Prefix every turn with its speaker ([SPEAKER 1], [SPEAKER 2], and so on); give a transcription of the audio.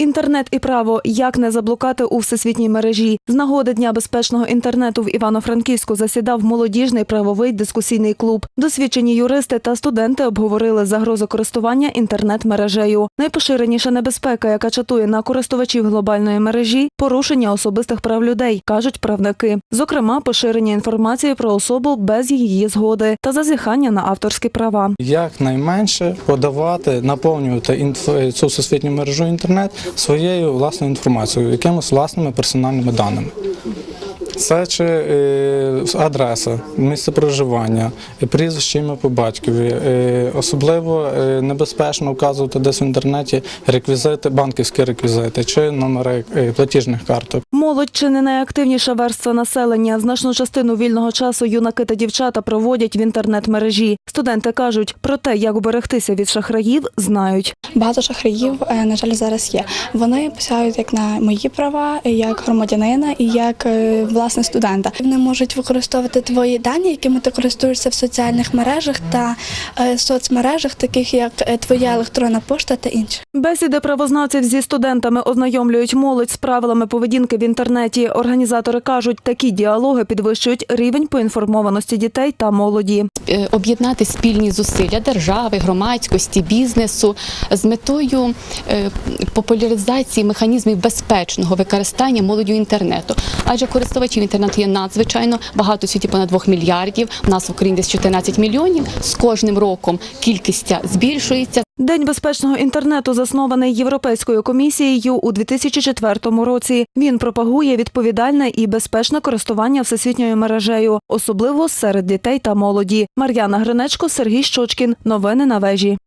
[SPEAKER 1] Інтернет і право як не заблукати у всесвітній мережі. З нагоди дня безпечного інтернету в Івано-Франківську засідав молодіжний правовий дискусійний клуб. Досвідчені юристи та студенти обговорили загрозу користування інтернет-мережею. Найпоширеніша небезпека, яка чатує на користувачів глобальної мережі, порушення особистих прав людей, кажуть правники. Зокрема, поширення інформації про особу без її згоди та зазіхання на авторські права.
[SPEAKER 2] Якнайменше подавати, наповнювати цю всесвітню мережу інтернет своєю власною інформацією, якимось власними персональними даними. Це чи е, адреса, місце проживання, е, прізвище ім'я по батькові. Е, особливо небезпечно вказувати десь в інтернеті реквізити, банківські реквізити чи номери платіжних карток.
[SPEAKER 1] Молодь чи не найактивніша верства населення. Значну частину вільного часу юнаки та дівчата проводять в інтернет-мережі. Студенти кажуть, про те, як уберегтися від шахраїв, знають.
[SPEAKER 3] Багато шахраїв, е, на жаль, зараз є. Вони посягають як на мої права, як громадянина і як е, власне студента. Вони можуть використовувати твої дані, якими ти користуєшся в соціальних мережах та е, соцмережах, таких як твоя електронна пошта та інші.
[SPEAKER 1] Бесіди правознавців зі студентами ознайомлюють молодь з правилами поведінки в інтернеті. Організатори кажуть, такі діалоги підвищують рівень поінформованості дітей та молоді.
[SPEAKER 4] е, об'єднати спільні зусилля держави, громадськості, бізнесу з метою е, популяризації механізмів безпечного використання молоддю інтернету. Адже користувачів інтернету є надзвичайно багато світі понад 2 мільярдів. У нас в Україні десь 14 мільйонів. З кожним роком кількість збільшується.
[SPEAKER 1] День безпечного інтернету заснований Європейською комісією у 2004 році. Він пропагує відповідальне і безпечне користування всесвітньою мережею, особливо серед дітей та молоді. Мар'яна Гринечко, Сергій Щочкін. Новини на вежі.